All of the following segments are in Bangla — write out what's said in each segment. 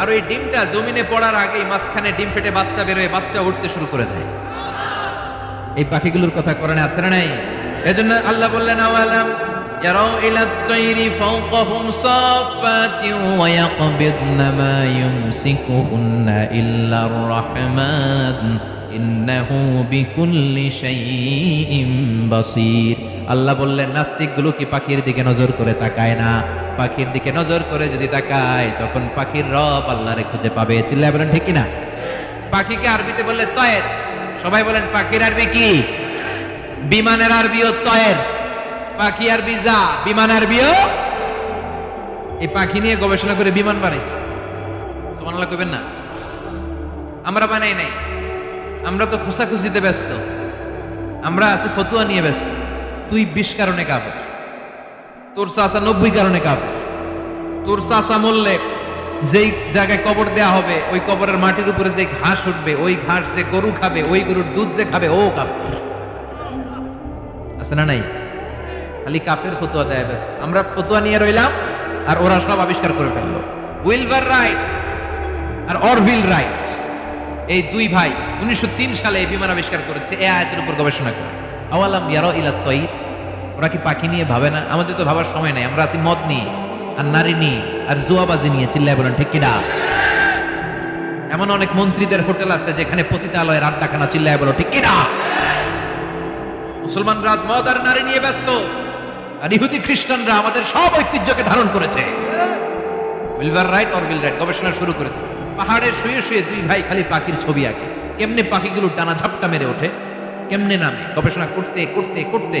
আর ওই ডিমটা জমিনে পড়ার আগেই মাঝখানে ডিম ফেটে বাচ্চা বেরোয়, বাচ্চা উঠতে শুরু করে দেয়। এই পাখিগুলোর কথা কোরআনে আছে না নাই? এজন্য আল্লাহ বললেন, আওয়ালাম আল্লাহ বললেন, নাস্তিকগুলো কি পাখির দিকে নজর করে তাকায় না? পাখির দিকে নজর করে যদি তাকায়, তখন পাখির রব আল্লাহরে খুঁজে পাবে। চিল্লায় বলেন, ঠিক কিনা? পাখিকে আরবিতে বললে তয়ের। সবাই বলেন, পাখির আরবি কি? বিমানের আরবিও তয়ের। পাখি আরবি যা, বিমান আরবিও? এই পাখি নিয়ে গবেষণা করে বিমান বানাইছে। সুবহানাল্লাহ কইবেন না। আমরা বানাই নাই। আমরা তো খোসাখুসিতে ব্যস্ত। আমরা আছি ফতুয়া নিয়ে ব্যস্ত। তুই বিশ কারণে কাফের তোর চাষা নব্বই কারণে কাফের। তোর চাষা মরলে যেই জায়গায় কবর দেয়া হবে, ওই কবরের মাটির উপরে যে ঘাস উঠবে, ওই ঘাস যে গরু খাবে, ওই গরুর দুধ যে খাবে, ও কাফের। আছে না নাই? খালি কাফের ফতুয়া দেয় ব্যাস। আমরা ফতুয়া নিয়ে রইলাম, আর ওরা সব আবিষ্কার করে ফেলল। উইলভার রাইট আর অরভিল রাইট এই দুই ভাই উনিশশো তিন সালে এই বিমান আবিষ্কার করেছে, এ আয়াতের উপর গবেষণা করে। আওয়ালাম ইয়ারো ইলাত তয়ির ওরা কি পাখি নিয়ে ভাবে না? আমাদের তো ভাবার সময় নাই। আমরা আছি মদ নিয়ে, আর নারী নিয়ে, আর জুয়াবাজি নিয়ে, চিল্লায় বলেন, ঠিক কিনা এমন অনেক মন্ত্রীদের হোটেল আছে যেখানে পতিতালয়ের আড্ডাখানা চিল্লায় বলো, ঠিক কিনা মুসলমান রাজ মদ আর নারী নিয়ে ব্যস্ত, আর ইহুদি খ্রিস্টানরা আমাদের সব ঐতিহ্যকে ধারণ করেছে। উইলভার রাইট অর উইল রাইট গবেষণা শুরু করে দিল পাহাড়ের শুয়ে শুয়ে দুই ভাই খালি পাখির ছবি আঁকে। কেমনে পাখিগুলো টানা ঝাপটা মেরে ওঠে? কেমনে নামে? গবেষণা করতে করতে করতে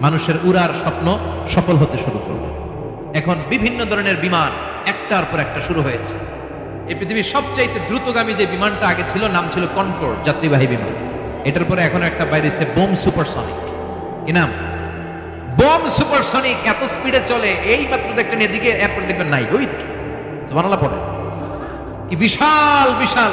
মানুষের উড়ার স্বপ্ন সফল হতে শুরু করল এখন বিভিন্ন ধরনের বিমান একটার পর একটা শুরু হয়েছে। এই পৃথিবীর সবচাইতে দ্রুতগামী যে বিমানটা আগে ছিল, নাম ছিল কনকোর্ড যাত্রীবাহী বিমান। এটার পরে এখন একটা বাইরেছে বোম সুপারসনিক। কি নাম? বোম সুপারসনিক এত স্পিডে চলে, এই মাত্র দেখবেন এদিকে, এরপর দেখবেন নাই ওই দিকে পড়ে কি বিশাল বিশাল।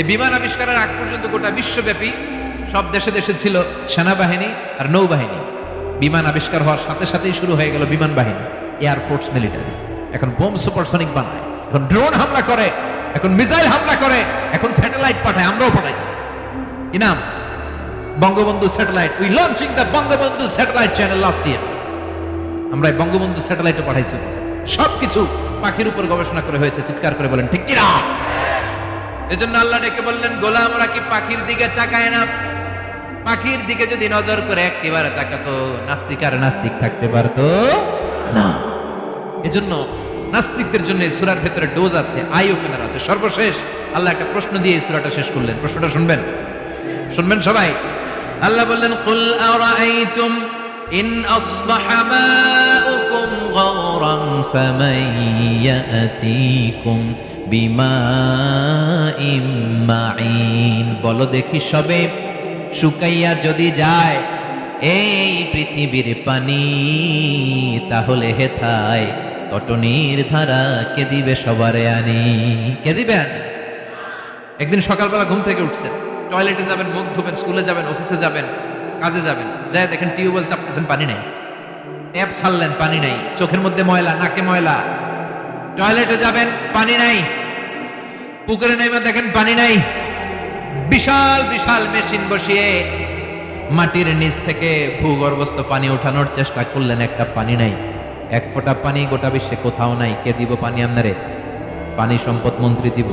এই বিমান আবিষ্কারের আগ পর্যন্ত গোটা বিশ্বব্যাপী সব দেশে দেশে ছিল সেনাবাহিনী আর নৌবাহিনী। বিমান আবিষ্কার হওয়ার সাথে সাথেই শুরু হয়ে গেল বিমান বাহিনী এয়ারফোর্স মিলিটারি এখন বোম সুপারসনিক বানায়, এখন ড্রোন হামলা করে, এখন মিসাইল হামলা করে, এখন স্যাটেলাইট পাঠায়, আমরাও পাঠাইছি। কি নাম? Bangabandhu satellite. We launching the Bangabandhu satellite channel last year আমরা বঙ্গবন্ধু স্যাটেলাইটে পাঠাইছি। সবকিছু পাখির উপর গবেষণা করে হয়েছে, চিৎকার করে বলেন, ঠিক কিনা? এজন্য আল্লাহ ডেকে বললেন, গোলামরা কি পাখির দিকে তাকায় না? পাখির দিকে যদি নজর করে একটিবারে তাকাতো, নাস্তিক আর নাস্তিক থাকতে পারতো না। এজন্য নাস্তিকদের জন্য সূরার ভেতরে ডোজ আছে আই ওপেনার আছে। সর্বশেষ আল্লাহ একটা প্রশ্ন দিয়ে সূরাটা শেষ করলেন। প্রশ্নটা শুনবেন? শুনবেন সবাই? আল্লাহ বললেন, কুল আরাআইতুম ইন আসবাহা মাউকুম গাওরান ফামান ইয়াতিকুম? মাইন বলো দেখি সবে, শুকাইয়া যদি যায় এই পৃথিবীর পানি, তাহলে হেথায় তটনির ধারা কে দিবে সবারে আনি? কে দিবে আনি? একদিন সকালবেলা ঘুম থেকে উঠছেন, টয়লেটে যাবেন, মুখ ধুবেন, স্কুলে যাবেন, অফিসে যাবেন, কাজে যাবেন যাই দেখেন টিউবওয়েল চাপতেছেন, পানি নেই। ট্যাপ ছাড়লেন, পানি নাই, চোখের মধ্যে ময়লা, নাকে ময়লা। টয়লেটে যাবেন, পানি নাই। পুকুরে নেমে দেখেন পানি নাই। বিশাল বিশাল মেশিন বসিয়ে মাটির নিচ থেকে ভূগর্ভস্থ পানি ওঠানোর চেষ্টা করলেন, একটা পানি নাই। এক ফোঁটা পানি গোটা বিশ্বে কোথাও নাই। কে দিব পানি আপনারে? পানি সম্পদ মন্ত্রী দিব,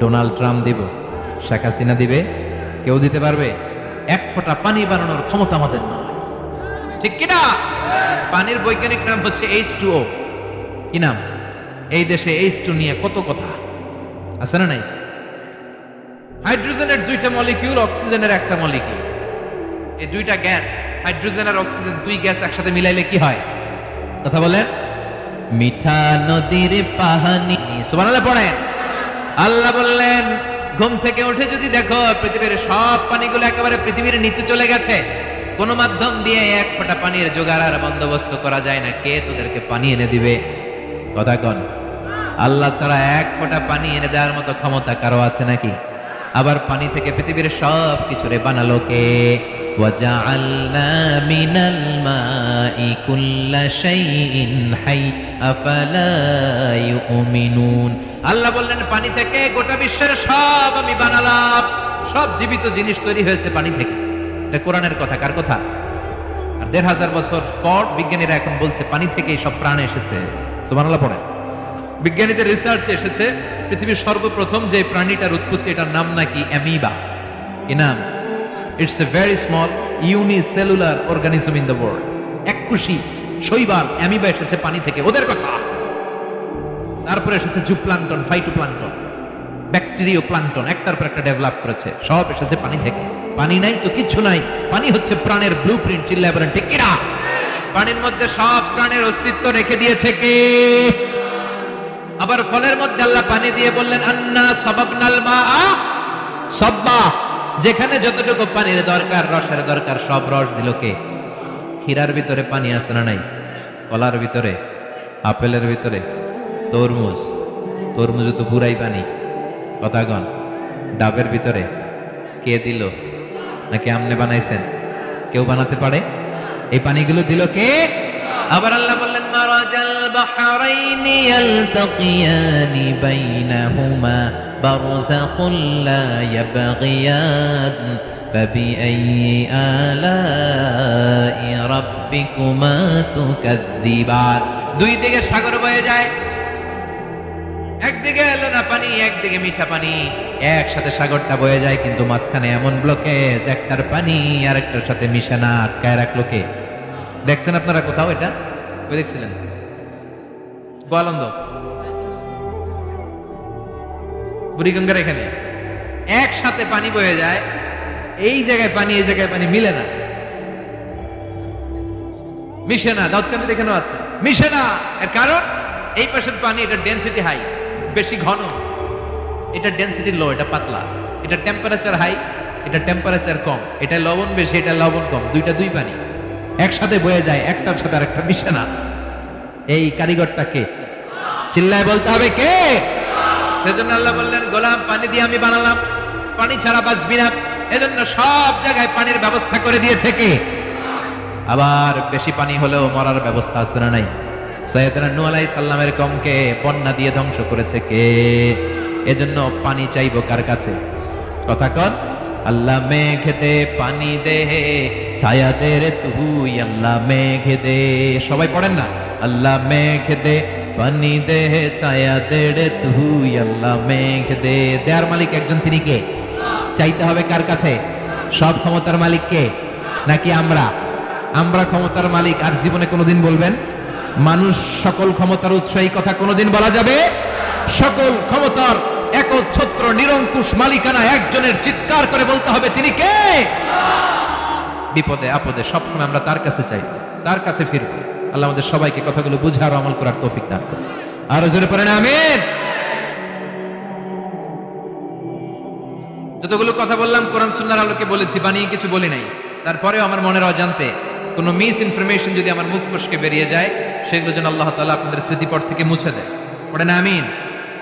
ডোনাল্ড ট্রাম্প দিব, শেখ হাসিনা দিবে, কেউ দিতে পারবে? এক ফোঁটা পানি বানানোর ক্ষমতা আমাদের নয় ঠিক কিনা পানির বৈজ্ঞানিক নাম হচ্ছে এইচ টু ও। কি নাম? এই দেশে এইচ টু নিয়ে কত কথা? আছে না নাই? হাইড্রোজেনের দুইটা মলিকিউল অক্সিজেনের একটা মলিকিউল এই দুইটা গ্যাস হাইড্রোজেন আর অক্সিজেন দুই গ্যাস একসাথে মিলাইলে কি হয়? কথা বলেন। মিঠা নদীর পাহানি সুবহানাল্লাহ পড়েন। আল্লাহ বললেন, ঘুম থেকে উঠে যদি দেখো পৃথিবীর সব পানিগুলো একেবারে পৃথিবীর নিচে চলে গেছে, কোন মাধ্যম দিয়ে এক ফোঁটা পানির জোগাড় আর বন্দোবস্ত করা যায় না। কে তোদেরকে পানি এনে দিবে? কথা কন। আল্লাহ ছাড়া এক ফোঁটা পানি এনে দেওয়ার মতো ক্ষমতা কারো আছে নাকি আবার পানি থেকে পৃথিবীর সব কিছুরে বানালো কে وجعلنا من الماء كل شيء حي أفلا يؤمنون আল্লাহ বললেন পানি থেকে গোটা বিশ্বের সব আমি বানালাম সব জীবিত জিনিস তৈরি হয়েছে পানি থেকে এটা কোরআনের কথা কার কথা আর দেড় হাজার বছর পর বিজ্ঞানীরা এখন বলছে পানি থেকেই সব প্রাণ এসেছে সুবহানাল্লাহ পড়েন বিজ্ঞানীদের রিসার্চে এসেছে, পৃথিবীর সর্বপ্রথম যে প্রাণীটার উৎপত্তি, এটার নাম নাকি অ্যামিবা। কি নাম? It's a very small unicellular organism in the world এককুশি শৈবাল অ্যামিবা এসেছে পানি থেকে, ওদের কথা। তারপরে এসেছে জুপ্লান্টন ফাইটোপ্লান্টন ব্যাকটেরিও প্লান্টন একটার পর একটা ডেভেলপ করেছে। সব এসেছে পানি থেকে। পানি নাই তো কিচ্ছু নাই। পানি হচ্ছে প্রাণের ব্লু প্রিন্ট চিল্লায় বলেন, ঠিক পানির মধ্যে সব প্রাণের অস্তিত্ব রেখে দিয়েছে কে? আবার ফলের মধ্যে আল্লাহ পানি দিয়ে বললেন, আন্না সবাবনাল মা সব্বা। যেখানে যতটুকু পানির দরকার, রসের দরকার, সব রস দিল কে? ক্ষীরার ভিতরে পানি আছে না নাই? কলার ভিতরে? আপেলের ভিতরে? তরমুজ? তরমুজ তো পুরাই পানি। কথাগণ ডাবের ভিতরে? কে দিল? নাকি আমনে বানাইছেন? কেউ বানাতে পারে? এই পানিগুলো দিল কে? আবার আল্লাহ বললেন মারাজাল বাহরাইনি ইয়ালতাকিয়ানি বাইনাহুমা বারযাখুল লা ইয়াবগিয়ান فبأي آلاء ربكما تكذبان দুই দিকে সাগর বয়ে যায় একদিকে এলো না পানি একদিকে মিঠা পানি একসাথে সাগরটা বয়ে যায় কিন্তু মাঝখানে এমন ব্লকেজ একটার পানি আর একটার সাথে মিশে না আটকায় রাখলো কে দেখছেন আপনারা কোথাও এটা? দেখছিলেন। গোয়ালন্দ। বুড়িগঙ্গার এখানে। একসাথে পানি বয়ে যায়। এই জায়গায় পানি, এই জায়গায় পানি মিলে না। মিশে না। দাউদকান্দি এখানে আছে। মিশে না। এর কারণ, এই পাশের পানি, এটা ডেন্সিটি হাই বেশি ঘন। এটা ডেন্সিটি লো এটা পাতলা। এটা টেম্পারেচার হাই এটা টেম্পারেচার কম। এটা লবণ বেশি, এটা লবণ কম। দুইটা দুই পানি। একসাথে বয়ে যায়, একটার সাথে আরেকটা মিশে না। এই কারিগরটা কে চিল্লায় বলতে হবে কে? সেজন্য আল্লাহ বললেন, গোলাম, পানি দিয়ে আমি বানালাম। পানি ছাড়া বাঁচবি না। এজন্য সব জায়গায় পানির ব্যবস্থা করে দিয়েছে কে? আবার বেশি পানি হলেও মরার ব্যবস্থা আছে না নাই? সৈয়দনা নূহ আলাইহিস সালামের কমকে বন্যা দিয়ে ধ্বংস করেছে কে? এজন্য পানি চাইব কার কাছে? কথা কর আল্লাহ মেঘ দে পানি দে, ছায়া দে রে তুই, আল্লাহ মেঘ দে সবাই পড়েন না? আল্লাহ মেঘ দে পানি দে, ছায়া দে রে তুই, আল্লাহ মেঘ দে দেয়ার মালিক একজন তিনি কে? চাইতে হবে কার কাছে? সব ক্ষমতার মালিক কে? নাকি আমরা? আমরা ক্ষমতার মালিক আর জীবনে কোনোদিন বলবেন? মানুষ সকল ক্ষমতার উৎস, এই কথা কোনোদিন বলা যাবে? সকল ক্ষমতার একচ্ছত্র নিরঙ্কুশ মালিকানা একজনের চিৎকার করে বলতে হবে, তিনি কে? বিপদে, আপদে, সবসময় আমরা তার কাছে চাই, তার কাছে ফিরব। আল্লাহ আমাদের সবাইকে কথাগুলো বুঝার ও আমল করার তৌফিক দান করুন। আরও জোরে পড়েন, আমিন। যতগুলো কথা বললাম, কোরআন সুন্নাহর আলোকে বলেছি, বানিয়ে কিছু বলি নাই। তারপরেও আমার মনের অজান্তে কোনো মিস ইনফরমেশন যদি আমার মুখ ফসকে বেরিয়ে যায়, সেগুলো যেন আল্লাহ তাআলা আপনাদের স্মৃতিপট থেকে মুছে দেয়। পড়েন, আমিন।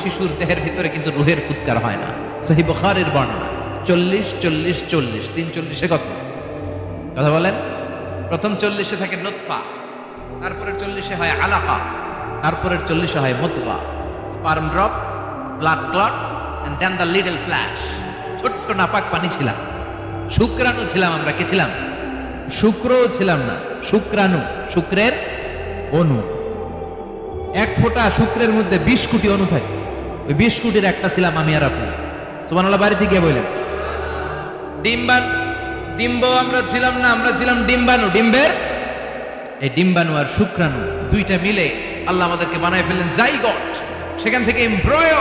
শিশুর দেহের ভিতরে কিন্তু রুহের ফুৎকার হয় না। সাহি বুখারের বর্ণনা, চল্লিশ চল্লিশ চল্লিশ, তিন চল্লিশে কত? কথা বলেন? প্রথম চল্লিশে থাকে নোৎফা তারপরের চল্লিশে হয় আলাপা তারপরের চল্লিশে হয় মুদগা sperm drop, blood clot and then the little flesh ছোট্ট নাপাক পানি ছিলাম। শুক্রাণু ছিলাম আমরা, কি ছিলাম? শুক্রও ছিলাম না, শুক্রাণু, শুক্রের অনু এক ফোঁটা শুক্রের মধ্যে বিশ কোটি অনু থাকে। ওই বিশ কোটির একটা ছিলাম আমি আর আপনি। সুবহানাল্লাহ বাড়িতে গিয়ে বললেন। ডিম্বান ডিম্ব আমরা ছিলাম না, আমরা ছিলাম ডিম্বাণু। ডিম্বের? এই ডিম্বাণু আর শুক্রাণু দুইটা মিলে আল্লাহ আমাদেরকে বানায় ফেললেন জাইগট। সেখান থেকে এমব্রয়।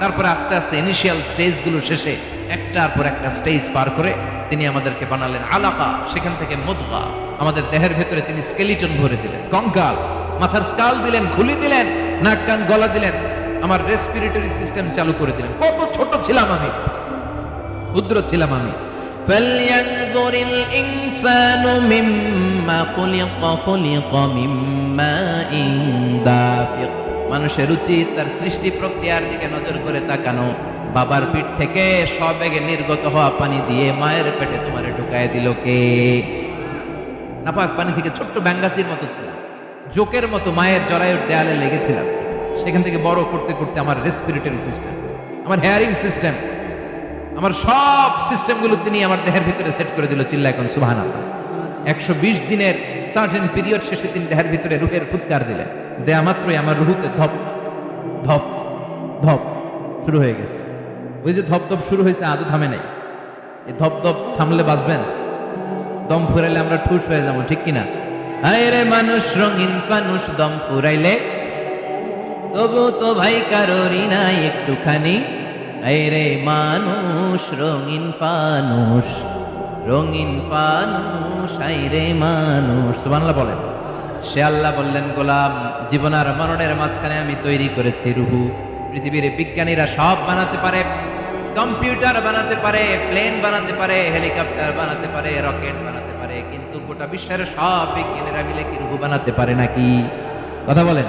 তারপরে আস্তে আস্তে ইনিশিয়াল স্টেজগুলো শেষে একটার পর একটা স্টেজ পার করে তিনি আমাদেরকে বানালেন আলাকা, সেখান থেকে মুদগা। আমাদের দেহের ভেতরে তিনি স্কেলিটন ভরে দিলেন। কঙ্কাল, মাথার স্কাল দিলেন, খুলি দিলেন, নাক কান গলা দিলেন। আমার রেসপিরেটরি সিস্টেম চালু করে দিলেন কত ছোট ছিলাম আমি ক্ষুদ্র ছিলাম আমি فلينظر الإنسان مما خلق خلق من ماء دافق মানুষের উচিত তার সৃষ্টি প্রক্রিয়ার দিকে নজর করে তাকানো বাবার পিঠ থেকে সবেগে নির্গত হওয়া পানি দিয়ে মায়ের পেটে তোমারে ঢুকায় দিল কে নাপাক পানি থেকে ছোট্ট ব্যাঙ্গাচির মতো ছিল জোকের মতো মায়ের জরায়ুর দেয়ালে লেগেছিলাম সেখান থেকে বড় করতে করতে আমার রেসপিরেটরি সিস্টেম আমার হেয়ারিং সিস্টেম আমার সব সিস্টেমগুলো তিনি আমার দেহের ভিতরে সেট করে দিল চিল্লা এখন সুবাহান একশো বিশ দিনের সার্টেন পিরিয়ড শেষে তিনি দেহের ভিতরে রুহের ফুৎকার দিলেন। দেয়া মাত্রই আমার রুহুতে ধপ ধপ ধপ শুরু হয়ে গেছে। ওই যে ধপ ধপ শুরু হয়েছে আজও থামে নাই। এই ধপ ধপ থামলে বাঁচবেন? দম ফুরাইলে আমরা ঠুস হয়ে যাব, ঠিক কিনা? হায় রে মানুষ, রঙিন ফানুষ দম ফুরাইলে তবু তো ভাই কারোরই নাই একটুখানি। রে মানুষ, রঙিন ফানুষ রঙিন ফানুষ রে মানুষ। সুবহানাল্লাহ বলেন। সে আল্লাহ বললেন, গোলাম, জীবন আর মরণের মাঝখানে আমি তৈরি করেছি রুহু। পৃথিবীর বিজ্ঞানীরা সব বানাতে পারে, কম্পিউটার বানাতে পারে, প্লেন বানাতে পারে, হেলিকপ্টার বানাতে পারে, রকেট বানাতে পারে, কিন্তু গোটা বিশ্বের সব বিজ্ঞানীরা মিলে কি রুহু বানাতে পারে নাকি? কথা বলেন।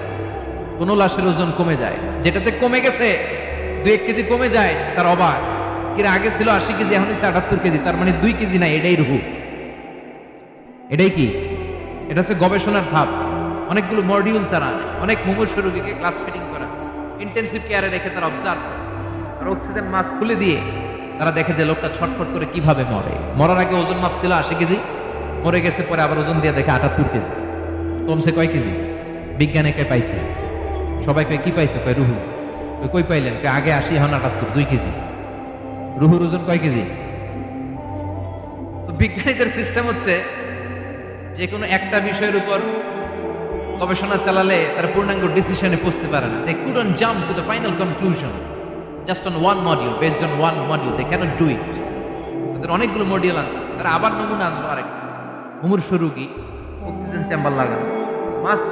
কোনো লাশের ওজন কমে যায়। যেটাতে কমে গেছে দু এক কেজি কমে যায়, তার অবাক। কিরা আগে ছিল আশি কেজি, এখন হচ্ছে আটাত্তর কেজি, তার মানে দুই কেজি নাই, এটাই রুহু। এটাই কি? এটা হচ্ছে গবেষণার ধাপ অনেকগুলো মডিউল তারা অনেক মুমূর্ষ রোগীকে ক্লাস ফিটিং করা। ইন্টেন্সিভ কেয়ারে রেখে তারা অবজার্ভ করে। আর অক্সিজেন মাস্ক খুলে দিয়ে তারা দেখে যে লোকটা ছটফট করে কীভাবে মরে। মরার আগে ওজন মাপ ছিল আশি কেজি, মরে গেছে পরে আবার ওজন দিয়ে দেখে আটাত্তর কেজি। কমছে কয় কেজি? বিজ্ঞানে কে পাইছে? সবাই কয়, কি পাইছে? কয়, রুহু। কই পাইলেন? কয়, আগে আশি এখন আটাত্তর, দুই কেজি। রুহুর ওজন কয় কেজি? তো বিজ্ঞানীদের সিস্টেম হচ্ছে, যে কোনো একটা বিষয়ের উপর গবেষণা চালালে তারা পূর্ণাঙ্গ ডিসিশনে পৌঁছতে পারে না। They couldn't jump to the final conclusion just on one module based on one module they can't do it তাদের অনেকগুলো মডিউল আনতো তারা আবার নমুনা আনলো আরেকটা। মুমূর্ষ রুগী অক্সিজেন চেম্বার লাগানো। মাস্ক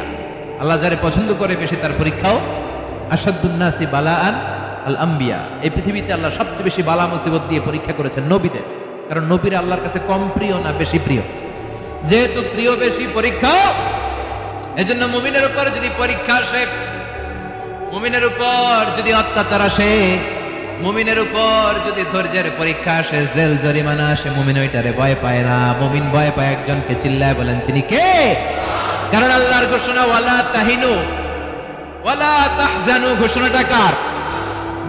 আল্লাহ যারে পছন্দ করে বেশি তার পরীক্ষাও। আসাদুন্নাসি বালাআন আল আম্বিয়া এই পৃথিবীতে আল্লাহ সবচেয়ে বেশি বালা মুসিবত দিয়ে পরীক্ষা করেছেন নবীদের। কারণ নবীরা আল্লাহর কাছে কম প্রিয় না বেশি প্রিয়। যেহেতু প্রিয় বেশি পরীক্ষা, এজন্য মুমিনের উপর যদি পরীক্ষা আসে, মুমিনের উপর যদি অত্যাচার আসে, মুমিনের উপর যদি ধৈর্যের পরীক্ষা আসে, জেল জরিমানা আসে, মুমিন ওইটারে ভয় পায় না। মুমিন ভয় পায় একজনকে চিল্লায় বলেন, তিনি কে? কারণ আল্লাহর ঘোষণা, ওয়ালা তাহিনু, ওয়ালা তাহজানু ঘোষণাটা কার?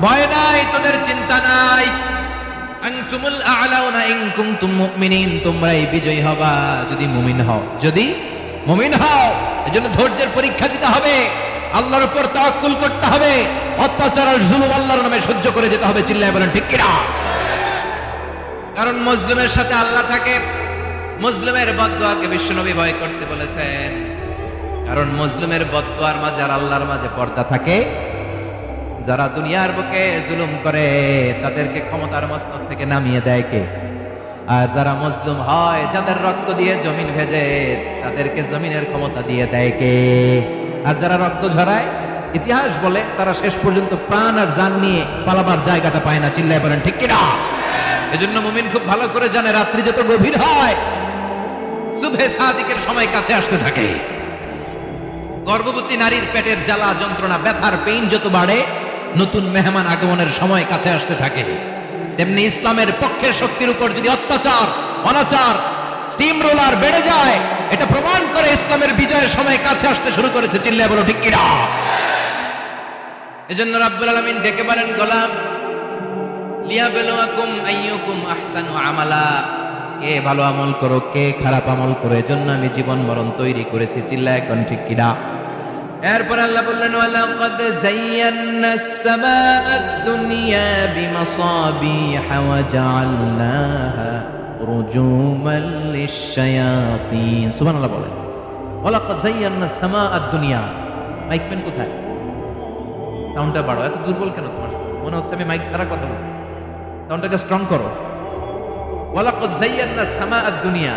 ভয় নাই, তোদের চিন্তা নাই। আনতুমুল আ'লাউনা ইন কুনতুম মুমিনিন, তোমরাই বিজয়ী হবা যদি মুমিন হও। যদি মুমিন হও, এজন্য ধৈর্যের পরীক্ষা দিতে হবে। আল্লাহর উপর তাওয়াক্কুল করতে হবে। অত্যাচার আর জুলুম আল্লাহর নামে সহ্য করে যেতে হবে, চিল্লায় বলেন, ঠিক কিনা? কারণ মুসলিমের সাথে আল্লাহ থাকে। মুসলিমের বদদোয়াকে বিশ্বনবী ভয় করতে বলেছেন। কারণ মুসলিমের বদদোয়ার মাঝে আর আল্লাহর মাঝে পর্দা থাকে। যারা দুনিয়ার বুকে জুলুম করে, তাদেরকে ক্ষমতার মস্তক থেকে নামিয়ে দেয় কে? আর যারা মজলুম হয়, যাদের রক্ত দিয়ে জমিন ভেজে, তাদেরকে জমিনের ক্ষমতা দিয়ে দেয় কে? আর যারা রক্ত ঝরায়, ইতিহাস বলে তারা শেষ পর্যন্ত প্রাণ আর জান নিয়ে পালাবার জায়গাটা পায় না। চিল্লায় বলেন, ঠিক কিনা? এজন্য মুমিন খুব ভালো করে জানে, রাত্রি যত গভীর হয় সুভে সাদিকের সময় কাছে আসতে থাকে। গর্ভবতী নারীর পেটের জ্বালা যন্ত্রণা, ব্যথার পেইন যত বাড়ে, নতুন মেহমান আগমনের সময় কাছে আসতে থাকে। তেমনি ইসলামের পক্ষের শক্তির উপর যদি অত্যাচার, অনাচার স্টিম রোলার বেড়ে যায়, এটা প্রমাণ করে ইসলামের বিজয়ের সময় কাছে আসতে শুরু করেছে। চিল্লায় বলো, ঠিক কিনা? এজন্য রাব্বুল আলামিন ডেকে বলেন, গোলাম লিয়াবেলুয়াকুম আইয়ুকুম আহসানু আমালা। কে ভালো আমল করো, কে খারাপ আমল করো, এজন্য আমি জীবন মরণ তৈরি করেছি। চিল্লা এখন ঠিক এরপর আল্লাহ বললেন, ওয়ালাকাদ যায়্যানা আস-সামাআদ দুনিয়া বিমাসাবিহা ওয়া জাআলনাহা রুজুমাল লিশ-শায়াতিন। সুবহানাল্লাহ বলেন, ওয়ালাকাদ যায়্যানা আস-সামাআদ দুনিয়া। মাইক পেন কোথায়? সাউন্ডটা বাড়াও, এত দুর্বল কেন তোমার মনে হচ্ছে আমি মাইক ছাড়া কথা বলছি। সাউন্ডটাকে স্ট্রং করো। ওয়ালাকাদ যায়্যানা আস-সামাআদ দুনিয়া।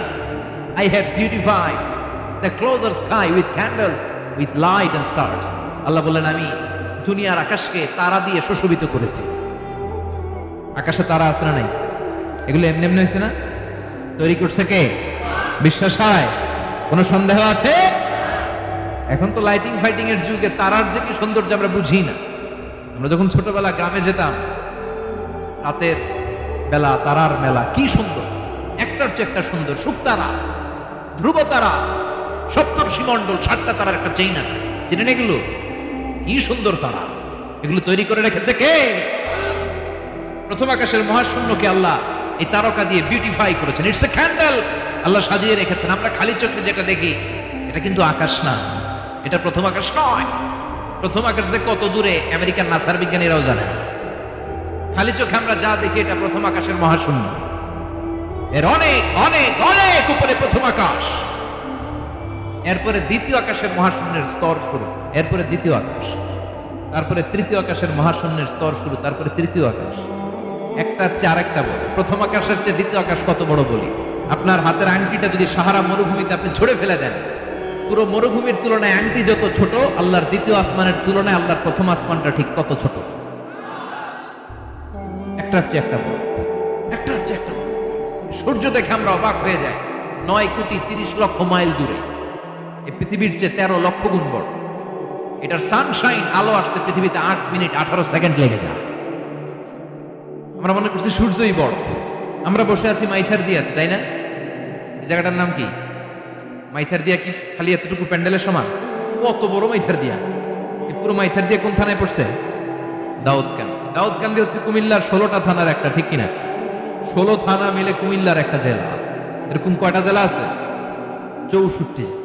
I have beautified the closer sky with candles with light and stars. Allah বললেন, আমি দুনিয়ার আকাশকে তারা দিয়ে সুশোভিত করেছি। আকাশে তারা আছে না নাই? এগুলো এমনি এমনি হয়েছে না? তৈরি করছে কে? বিশ্বাস হয়? কোনো সন্দেহ আছে? এখন তো লাইটিং ফাইটিং এর যুগে তারার যে কি সৌন্দর্য আমরা বুঝি না। আমরা যখন ছোটবেলা গ্রামে যেতাম, রাতের বেলা, তারার মেলা, কি সুন্দর। একটার চেয়ে একটা সুন্দর। শুকতারা ধ্রুব তারা সপ্তর্ষি মণ্ডল ষাটটা তারার একটা চেইন আছে। জেনে এগুলো। কি সুন্দর তারা। এগুলো তৈরি করে রেখেছে কে? প্রথম আকাশের মহাশূন্যকে আল্লাহ এই তারকা দিয়ে বিউটিফাই করেছেন। ইটস এ ক্যান্ডেল আল্লাহ সাজিয়ে রেখেছেন। আমরা খালি চোখে যেটা দেখি, এটা কিন্তু আকাশ না। এটা প্রথম আকাশ নয়। প্রথম আকাশ যে কত দূরে আমেরিকার নাসার বিজ্ঞানীরাও জানে না খালি চোখে আমরা যা দেখি, এটা প্রথম আকাশের মহাশূন্য। এর অনেক অনেক অনেক উপরে প্রথম আকাশ। এরপরে দ্বিতীয় আকাশের মহাশূন্যের স্তর শুরু, এরপরে দ্বিতীয় আকাশ, তারপরে তৃতীয় আকাশের মহাশূন্যের স্তর শুরু, তারপরে তৃতীয় আকাশ। একটার চেয়ে আরেকটা বড় প্রথম আকাশের চেয়ে দ্বিতীয় আকাশ কত বড় বলি? আপনার হাতের আংটিটা যদি সাহারা মরুভূমিতে আপনি ছড়ে ফেলে দেন, পুরো মরুভূমির তুলনায় আংটি যত ছোট, আল্লাহর দ্বিতীয় আসমানের তুলনায় আল্লাহর প্রথম আসমানটা ঠিক কত ছোট। একটার চেয়ে একটা বড় একটার চেয়ে একটা সূর্য দেখে আমরা অবাক হয়ে যাই। নয় কোটি তিরিশ লক্ষ মাইল দূরে। পৃথিবীর চেয়ে তেরো লক্ষ গুণ বড়। এটার সানশাইন আলো আসতে পৃথিবীতে আট মিনিট, আঠারো সেকেন্ড লেগে যায়। আমরা মনে করছি সূর্যই বড়। আমরা বসে আছি মাইথার দিয়াতে, তাই না? এই জায়গাটার নাম কি? মাইথার দিয়া কি খালি এতটুকু প্যান্ডেলের সমান? কত বড় মাইথার দিয়া? পুরো মাইথার দিয়া কোন থানায় পড়ছে? দাউদকান দাউদকান্দি হচ্ছে কুমিল্লার ষোলোটা থানার একটা, ঠিক কিনা? ষোলো থানা মিলে কুমিল্লার একটা জেলা। এরকম কয়টা জেলা আছে? চৌষট্টি।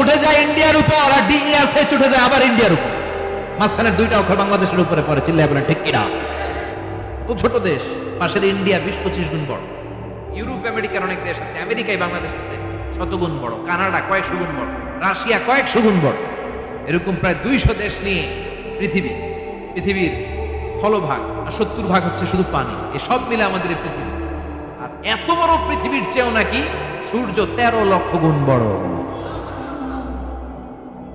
উঠে যায় ইন্ডিয়ার উপর আর ডিএসএচ উঠে যায় আবার ইন্ডিয়ার উপর। মাঝখানের দুইটা অক্ষর বাংলাদেশের উপরে পড়ে, চিল্লায় বলেন ঠিক কিনা? ও ছোট দেশ, পাশের ইন্ডিয়া বিশ পঁচিশ গুণ বড়। ইউরোপ, আমেরিকার অনেক দেশ আছে, আমেরিকায় বাংলাদেশ হচ্ছে শতগুণ বড়, কানাডা কয়েকশো গুণ বড়, রাশিয়া কয়েকশো গুণ বড়। এরকম প্রায় দুইশো দেশ নিয়ে পৃথিবী, পৃথিবীর স্থলভাগ আর সত্তর ভাগ হচ্ছে শুধু পানি। এসব মিলে আমাদের এই পৃথিবী। আর এত বড় পৃথিবীর চেয়েও নাকি সূর্য তেরো লক্ষ গুণ বড়।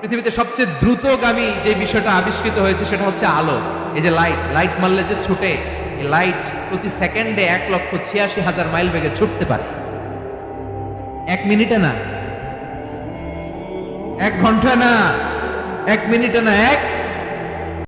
পৃথিবীতে সবচেয়ে দ্রুতগামী যে বিষয়টা আবিষ্কৃত হয়েছে সেটা হচ্ছে আলো। এই যে লাইট লাইট মারলে যে ছুটে, এই লাইট প্রতি সেকেন্ডে এক লক্ষ ছিয়াশি হাজার মাইল বেগে ছুটতে পারে। এক মিনিটে না। এক ঘণ্টা না। এক মিনিটে না, এক